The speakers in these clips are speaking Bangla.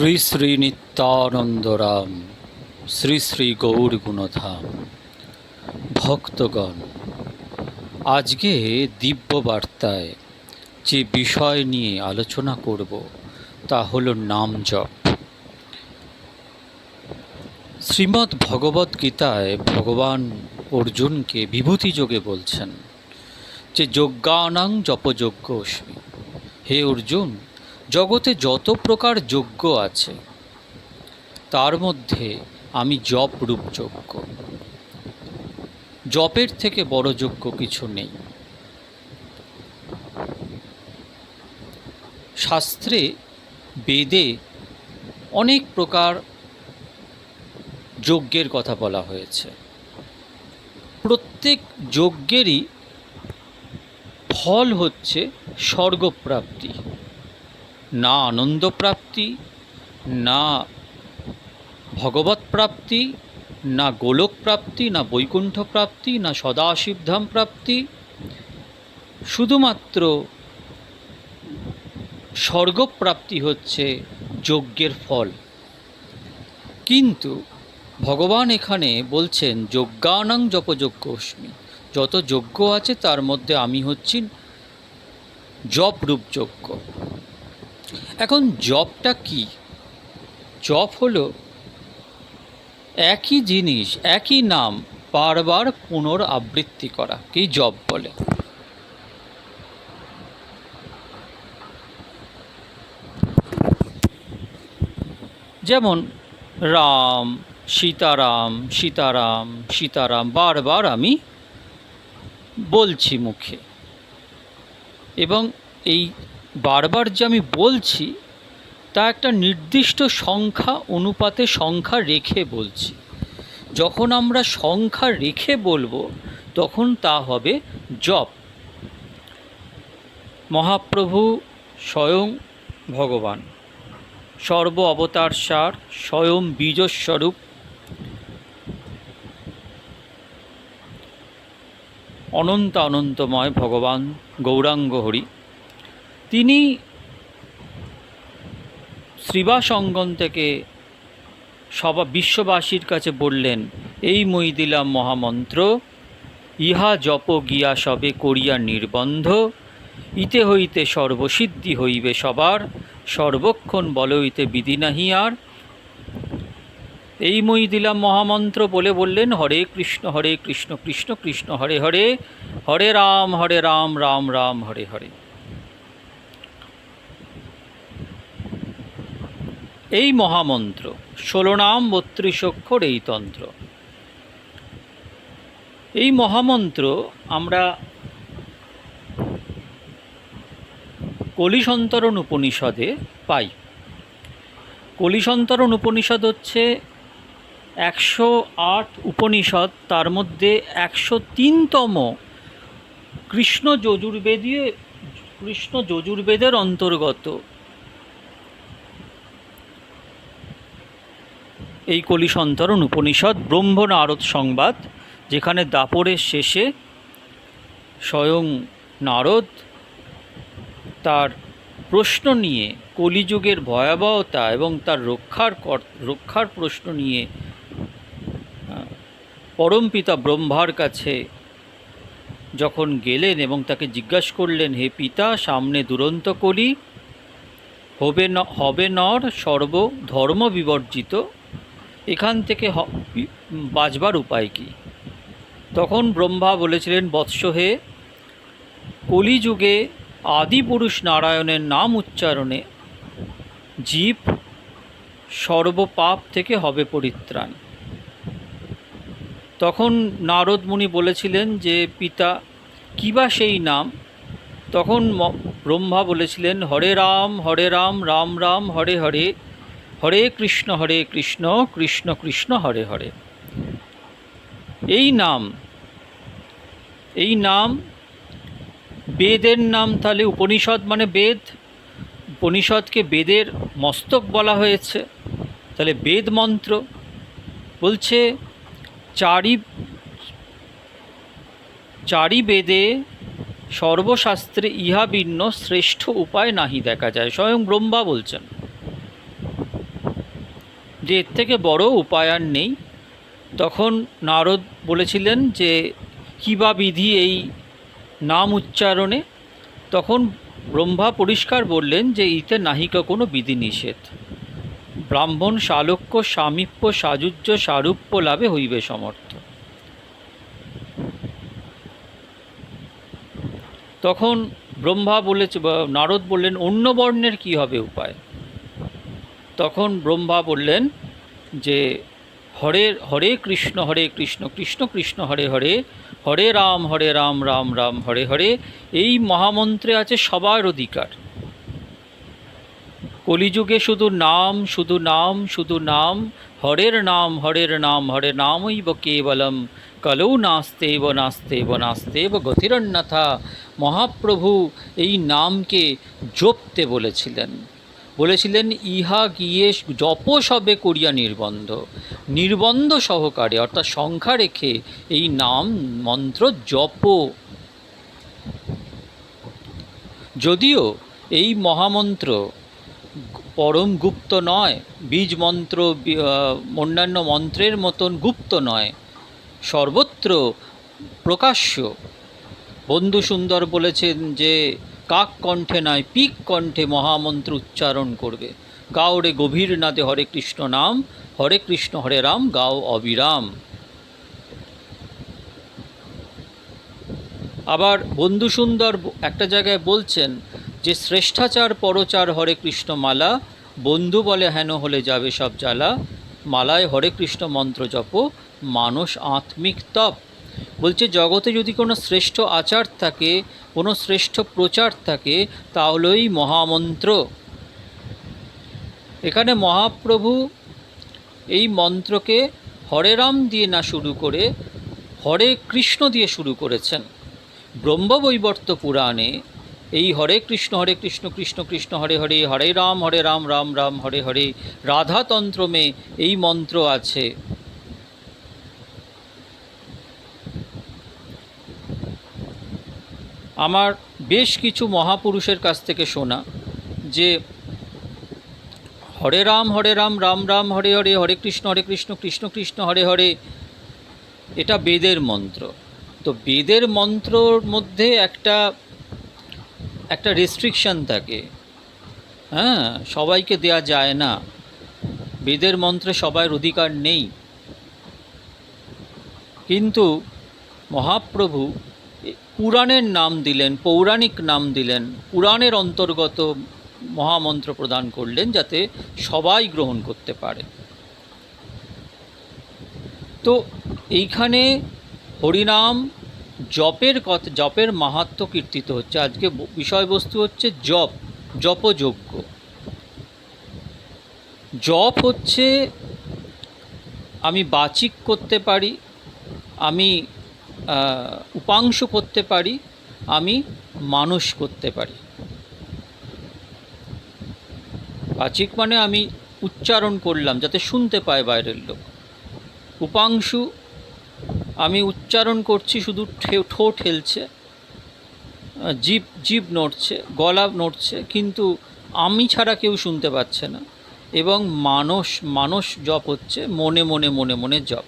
শ্রী শ্রী নিত্যানন্দরাম, শ্রী শ্রী গৌর গুণধাম ভক্তগণ, আজকে দিব্য বার্তায় যে বিষয় নিয়ে আলোচনা করব তা হলো নাম জপ। শ্রীমদ্ ভগবদ্ গীতায় ভগবান অর্জুনকে বিভূতি যোগে বলছেন যে, যজ্ঞানাং জপযজ্ঞ অস্মি হে অর্জুন জগতে যত প্রকার যজ্ঞ আছে, তার মধ্যে আমি জপ রূপ যজ্ঞ জপের থেকে বড় যজ্ঞ কিছু নেই। শাস্ত্রে, বেদে অনেক প্রকার যজ্ঞের কথা বলা হয়েছে। প্রত্যেক যজ্ঞেরই ফল হচ্ছে স্বর্গপ্রাপ্তি। না আনন্দ প্রাপ্তি না ভগবত প্রাপ্তি না গোলক প্রাপ্তি না বৈকুণ্ঠ প্রাপ্তি না সদাশিবধাম প্রাপ্তি শুধুমাত্র স্বর্গপ্রাপ্তি হচ্ছে যজ্ঞের ফল। কিন্তু ভগবান এখানে বলছেন, যজ্ঞানাং জপযজ্ঞ অস্মি যত যজ্ঞ আছে তার মধ্যে আমি হচ্ছি জপ রূপ যজ্ঞ এখন জবটা কি? জব হলো একই জিনিস, একই নাম, বারবার পুনরাবৃত্তি করা, কি জব বলে? যেমন রাম, সীতারাম সীতারাম সীতারাম, বারবার আমি বলছি মুখে। এবং এই বারবার যে আমি বলছি, তা একটা নির্দিষ্ট সংখ্যা অনুপাতে সংখ্যা রেখে বলছি। যখন আমরা সংখ্যা রেখে বলব, তখন তা হবে জপ। মহাপ্রভু স্বয়ং ভগবান। সর্ব অবতার সার স্বয়ং বীজস্বরূপ। অনন্ত অনন্তময় ভগবান গৌরাঙ্গ হরি। তিনি শ্রীবাস অঙ্গন থেকে সবা বিশ্ববাসীর কাছে বললেন, এই মইদিলা মহামন্ত্র, ইহা জপ গিয়া সবে করিয়া নির্বন্ধ, ইতে হইতে সর্বসিদ্ধি হইবে সবার, সর্বক্ষণ বল হইতে বিধি নাহি আর। এই মই দিলাম মহামন্ত্র বলে বললেন, হরে কৃষ্ণ হরে কৃষ্ণ কৃষ্ণ কৃষ্ণ, হরে হরে হরে রাম হরে রাম রাম রাম, হরে হরে। এই মহামন্ত্র, ষোলো নাম, বত্রিশ অক্ষর এই তন্ত্র। এই মহামন্ত্র আমরা কলিসন্তরণ উপনিষদে পাই। কলিসন্তরণ উপনিষদ হচ্ছে একশো আট উপনিষদ, তার মধ্যে একশো তিনতম কৃষ্ণ যজুর্বেদীয়, কৃষ্ণ যজুর্বেদের অন্তর্গত। এই কলিসন্তরণ উপনিষদ ব্রহ্ম নারদ সংবাদ, যেখানে দাপরের শেষে স্বয়ং নারদ তার প্রশ্ন নিয়ে, কলিযুগের ভয়াবহতা এবং তার রক্ষার রক্ষার প্রশ্ন নিয়ে পরমপিতা ব্রহ্মার কাছে যখন গেলেন এবং তাকে জিজ্ঞাসা করলেন, হে পিতা, সামনে দুরন্ত কলি, হবে হবে নর সর্ব ধর্ম বিবর্জিত এখান থেকে বাঁচবার উপায় কি? তখন ব্রহ্মা বলেছিলেন, বৎস হে, কলিযুগে আদিপুরুষ নারায়ণের নাম উচ্চারণে জীব সর্বপাপ থেকে হবে পরিত্রাণ। তখন নারদ মুনি বলেছিলেন যে, পিতা কিবা সেই নাম? তখন ব্রহ্মা বলেছিলেন, হরে রাম হরে রাম রাম রাম, হরে হরে হরে কৃষ্ণ হরে কৃষ্ণ কৃষ্ণ কৃষ্ণ, হরে হরে। এই নাম এই নাম, বেদের নাম তাহলে উপনিষদ মানে বেদ। উপনিষদকে বেদের মস্তক বলা হয়েছে। তাহলে বেদ মন্ত্র বলছে, চারি চারি বেদে সর্বশাস্ত্রে ইহা ভিন্ন, শ্রেষ্ঠ উপায় নাহি দেখা যায়। স্বয়ং ব্রহ্মা বলছেন। যে এর থেকে বড় উপায় আর নেই। তখন নারদ বলেছিলেন যে, কী বা বিধি এই নাম উচ্চারণে? তখন ব্রহ্মা পরিষ্কার বললেন যে, ইতে নাহিকা কোনো বিধিনিষেধ ব্রাহ্মণ শালক্য সামীপ্য সাযুজ্য সারূপ্য লাভে হইবে সমর্থ। তখন ব্রহ্মা বলেছে নারদ বললেন, অন্য বর্ণের কী হবে উপায়? তখন ব্রহ্মা বললেন যে, হরে হরে কৃষ্ণ হরে কৃষ্ণ কৃষ্ণ কৃষ্ণ, হরে হরে হরে রাম হরে রাম রাম রাম, হরে হরে, এই মহামন্ত্রে আছে সবার অধিকার। কলিযুগে শুধু নাম শুধু নাম শুধু নাম, হরের নাম হরের নাম, হরে নামৈব কেবলম, কলৌ নাস্তেব নাস্তেব নাস্তেব গতিরন্যথা, মহাপ্রভু এই নামকে জপতে বলেছিলেন। বলেছিলেন, ইহা গিয়ে জপ সবে করিয়া নির্বন্ধ। নির্বন্ধ সহকারে, অর্থাৎ সংখ্যা রেখে এই নাম, মন্ত্র জপ যদিও এই মহামন্ত্র পরম গুপ্ত নয়, বীজ মন্ত্র অন্যান্য মন্ত্রের মতন গুপ্ত নয়, সর্বত্র প্রকাশ্য। বন্ধু সুন্দর বলেছেন যে কাক কণ্ঠে নয় পিক কণ্ঠে মহামন্ত্র উচ্চারণ করবে। গাও রে গভীর নাদে হরে কৃষ্ণ নাম, হরে কৃষ্ণ হরে রাম, গাও অবিরাম। আবার বন্ধু সুন্দর একটা জায়গায় বলছেন যে, শ্রেষ্ঠাচার পরচার হরে কৃষ্ণ মালা, বন্ধু বলে হেন হলে যাবে সব জ্বালা, মালায় হরে কৃষ্ণ মন্ত্র জপ মানুষ আত্মিক তপ। বলছে, জগতে যদি কোনো শ্রেষ্ঠ আচার থাকে, কোনো শ্রেষ্ঠ প্রচার থাকে, তাহলেই মহামন্ত্র। এখানে মহাপ্রভু এই মন্ত্রকে হরে রাম দিয়ে না শুরু করে হরে কৃষ্ণ দিয়ে শুরু করেছেন। ব্রহ্মবৈবর্ত পুরাণে এই হরে কৃষ্ণ হরে কৃষ্ণ কৃষ্ণ কৃষ্ণ, হরে হরে হরে রাম হরে রাম রাম রাম, হরে হরে রাধাতন্ত্র রাধাতন্ত্রমে এই মন্ত্র আছে। আমার বেশ কিছু মহাপুরুষের কাছ থেকে শোনা যে হরে রাম হরে রাম রাম রাম, হরে হরে হরে কৃষ্ণ হরে কৃষ্ণ কৃষ্ণ কৃষ্ণ, হরে হরে, এটা বেদের মন্ত্র। তো বেদের মন্ত্রর মধ্যে একটা একটা রেস্ট্রিকশন থাকে। হ্যাঁ সবাইকে দেয়া যায় না। বেদের মন্ত্রে সবার অধিকার নেই। কিন্তু মহাপ্রভু পুরাণের নাম দিলেন, পৌরাণিক নাম দিলেন, পুরাণের অন্তর্গত মহামন্ত্র প্রদান করলেন যাতে সবাই গ্রহণ করতে পারে। তো এইখানে হরিনাম জপের কথা, জপের মাহাত্ম্য কীর্তিত হচ্ছে। আজকে বিষয়বস্তু হচ্ছে জপ, জপযোগ্য। জপ হচ্ছে, আমি বাচিক করতে পারি, আমি উপাংশ করতে পারি, আমি মানুষ করতে পারি। বাচিক মানে আমি উচ্চারণ করলাম, যাতে শুনতে পায় বাইরের লোক। উপাংশু, আমি উচ্চারণ করছি, শুধু ঠোঁট হেলছে জীব জিভ নড়ছে, গলা নড়ছে, কিন্তু আমি ছাড়া কেউ শুনতে পাচ্ছে না। এবং মানস মানস জপ হচ্ছে, মনে মনে মনে মনে জপ।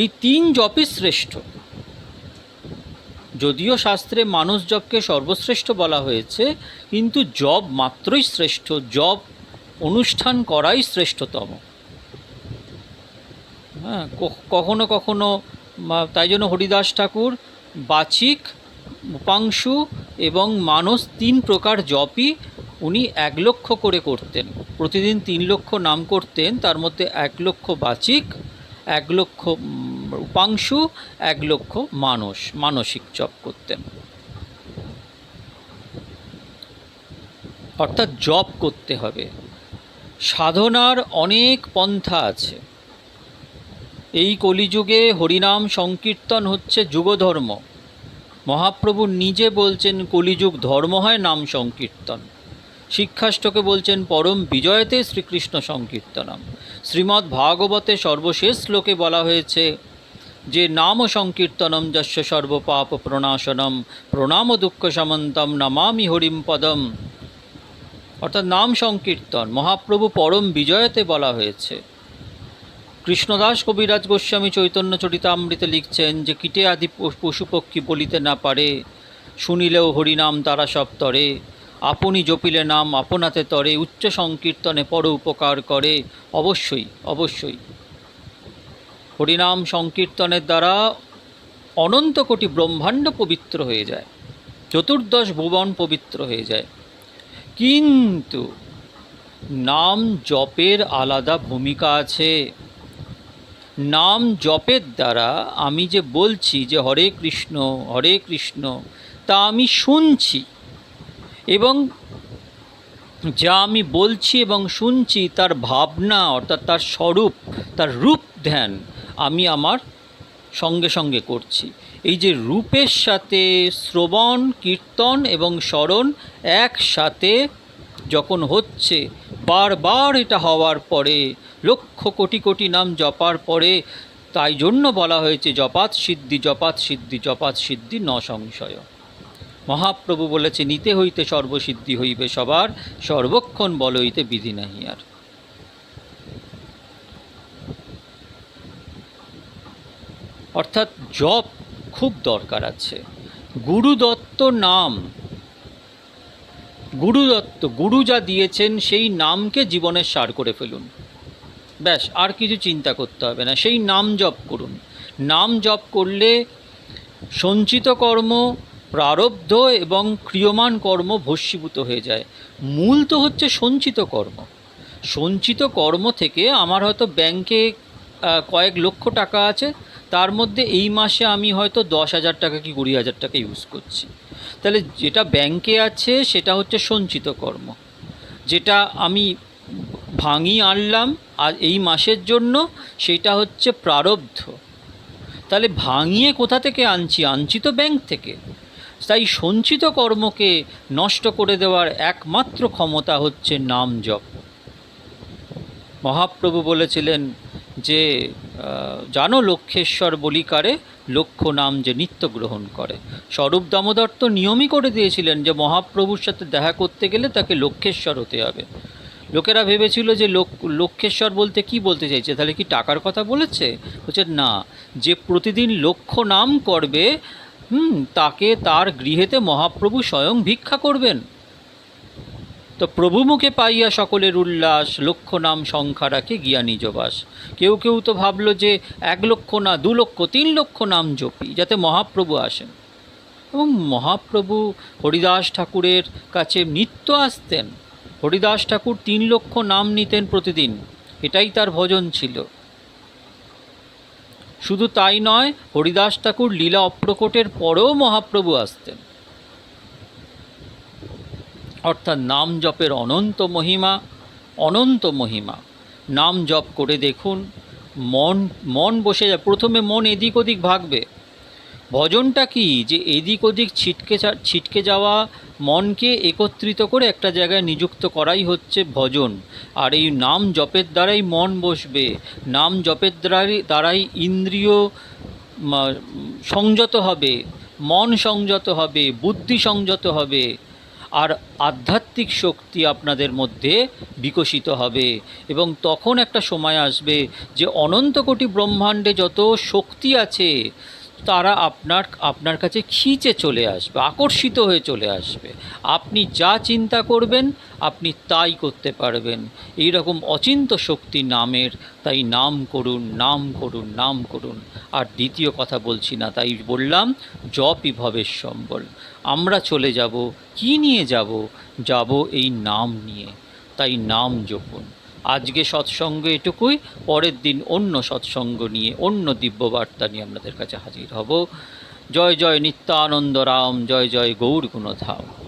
এই তিন জপই শ্রেষ্ঠ। যদিও শাস্ত্রে মানুষ জপকে সর্বশ্রেষ্ঠ বলা হয়েছে, কিন্তু জপ মাত্রই শ্রেষ্ঠ, জপ অনুষ্ঠান করাই শ্রেষ্ঠতম। হ্যাঁ কখনো কখনো তাই জন্য হরিদাস ঠাকুর, বাচিক, উপাংশু এবং মানস তিন প্রকার জপই উনি এক লক্ষ করে করতেন। প্রতিদিন তিন লক্ষ নাম করতেন, তার মধ্যে এক লক্ষ বাচিক এক লক্ষ উপাংশু, এক লক্ষ মানুষ, মানসিক জপ করতেন অর্থাৎ জপ করতে হবে। সাধনার অনেক পন্থা আছে। এই কলিযুগে হরিনাম সংকীর্তন হচ্ছে যুগধর্ম। মহাপ্রভু নিজে বলছেন, কলিযুগ ধর্ম হয়, নাম সংকীর্তন। শিক্ষাষ্টকে বলছেন, পরম বিজয়তে শ্রীকৃষ্ণ সংকীর্তনম। শ্রীমদ্ ভাগবতে সর্বশেষ শ্লোকে বলা হয়েছে, যে নাম সংকীর্তনম যস্য সর্বপাপ প্রণাশনম, প্রণাম দুঃখ সমন্তম নমামি হরিম পদম। অর্থাৎ নাম সংকীর্তন, মহাপ্রভু পরম বিজয়তে বলা হয়েছে। কৃষ্ণদাস কবিরাজ গোস্বামী চৈতন্য চরিতামৃতে লিখছেন যে, কীটে আদি পশু- পশুপক্ষী বলিতে না পারে, শুনিলেও হরিনাম তারা সব তরে। আপনি জপিলে নাম আপনাতে তরে, উচ্চ সংকীর্তনে পর উপকার করে। অবশ্যই অবশ্যই। হরিনাম সংকীর্তনের দ্বারা অনন্ত কোটি ব্রহ্মাণ্ড পবিত্র হয়ে যায়। চতুর্দশ ভুবন পবিত্র হয়ে যায়। কিন্তু নাম জপের আলাদা ভূমিকা আছে। নাম জপের দ্বারা আমি যে বলছি যে হরে কৃষ্ণ হরে কৃষ্ণ, তা আমি শুনছি। এবং যা আমি বলছি এবং শুনছি তার ভাবনা অর্থাৎ তার স্বরূপ, তার রূপ ধ্যান আমি আমার সঙ্গে সঙ্গে করছি। এই যে রূপের সাথে শ্রবণ, কীর্তন এবং স্মরণ একসাথে যখন হচ্ছে, বারবার এটা হওয়ার পরে, লক্ষ কোটি কোটি নাম জপার পরে, তাই জন্য বলা হয়েছে জপাত সিদ্ধি জপাত সিদ্ধি জপাত সিদ্ধি, ন সংশয়। মহাপ্রভু বলেছে, নিতে হইতে সর্বসিদ্ধি হইবে সবার, সর্বক্ষণ বল হইতে বিধি নাহি আর। অর্থাৎ জপ খুব দরকার আছে। গুরু দত্ত নাম গুরু দত্ত গুরু যা দিয়েছেন সেই নামকে জীবনের সার করে ফেলুন। ব্যাস, আর কিছু চিন্তা করতে হবে না, সেই নাম জপ করুন। নাম জপ করলে সঞ্চিত কর্ম প্রারব্ধ এবং ক্রিয়মান কর্ম ভস্মীভূত হয়ে যায়। মূল তো হচ্ছে সঞ্চিত কর্ম। সঞ্চিত কর্ম থেকে আমার হয়তো ব্যাংকে কয়েক লক্ষ টাকা আছে। তার মধ্যে এই মাসে আমি হয়তো দশ হাজার টাকা কি কুড়ি হাজার টাকা ইউজ করছি। তাহলে যেটা ব্যাংকে আছে, সেটা হচ্ছে সঞ্চিত কর্ম। যেটা আমি ভাঙিয়ে আনলাম, আর এই মাসের জন্য সেটা হচ্ছে প্রারব্ধ। তাহলে ভাঙিয়ে কোথা থেকে আনছি? আনছি তো ব্যাংক থেকে। তাই সঞ্চিত কর্মকে নষ্ট করে দেওয়ার একমাত্র ক্ষমতা হচ্ছে নাম জপ। মহাপ্রভু বলেছিলেন যে জানো লক্ষেশ্বর বলিকারে লক্ষ নাম যে নিত্য গ্রহণ করে। স্বরূপ দামোদর তো নিয়মই করে দিয়েছিলেন যে, মহাপ্রভুর সাথে দেখা করতে গেলে তাকে লক্ষেশ্বর হতে হবে। লোকেরা ভেবেছিল যে, লোক লক্ষেশ্বর বলতে কি বলতে চাইছে? তাহলে কি টাকার কথা বলেছে? বলছে, না, যে প্রতিদিন লক্ষ্য নাম করবে হুম, তাকে তার গৃহেতে মহাপ্রভু স্বয়ং ভিক্ষা করবেন। তো প্রভু মুখে পাইয়া সকলের উল্লাস, লক্ষ নাম সংখ্যা রাখে বাস কেউ কেউ তো ভাবলো যে এক লক্ষ না দু লক্ষ, তিন লক্ষ নাম জপি, যাতে মহাপ্রভু আসেন। এবং মহাপ্রভু হরিদাস ঠাকুরের কাছে নিত্য আসতেন। হরিদাস ঠাকুর তিন লক্ষ নাম নিতেন প্রতিদিন, এটাই তার ভজন ছিল। শুধু তাই নয়, হরিদাস ঠাকুর লীলা অপ্রকটের পরেও মহাপ্রভু আসতেন। অর্থাৎ নাম জপের অনন্ত মহিমা অনন্ত মহিমা। নাম জপ করে দেখুন, মন মন বসে যায়। প্রথমে মন এদিক ওদিক ভাগবে। ভজনটা কি? যে এদিক ওদিক ছিটকে ছিটকে যাওয়া মনকে একত্রিত করে একটা জায়গায় নিযুক্ত করাই হচ্ছে ভজন। আর এই নাম জপের দ্বারাই মন বসবে। নাম জপের দ্বারাই দ্বারাই ইন্দ্রিয় সংযত হবে, মন সংযত হবে, বুদ্ধি সংযত হবে, আর আধ্যাত্মিক শক্তি আপনাদের মধ্যে বিকশিত হবে। এবং তখন একটা সময় আসবে যে অনন্ত কোটি ব্রহ্মাণ্ডে যত শক্তি আছে তারা আপনার আপনার কাছে খিচে চলে আসবে, আকর্ষিত হয়ে চলে আসবে। আপনি যা চিন্তা করবেন, আপনি তাই করতে পারবেন। এই রকম অচিন্ত শক্তি নামের, তাই নাম করুন নাম করুন নাম করুন। আর দ্বিতীয় কথা বলছি না, তাই বললাম, জপই ভবের সম্বল। আমরা চলে যাব, কি নিয়ে যাব? যাব এই নাম নিয়ে। তাই নাম জপুন। আজকে সৎসঙ্গ এটুকুই, পরের দিন অন্য সৎসঙ্গ নিয়ে, অন্য দিব্যবার্তা নিয়ে আপনাদের কাছে হাজির হব। জয় জয় নিত্যানন্দ রাম, জয় জয় গৌর গুণধাম।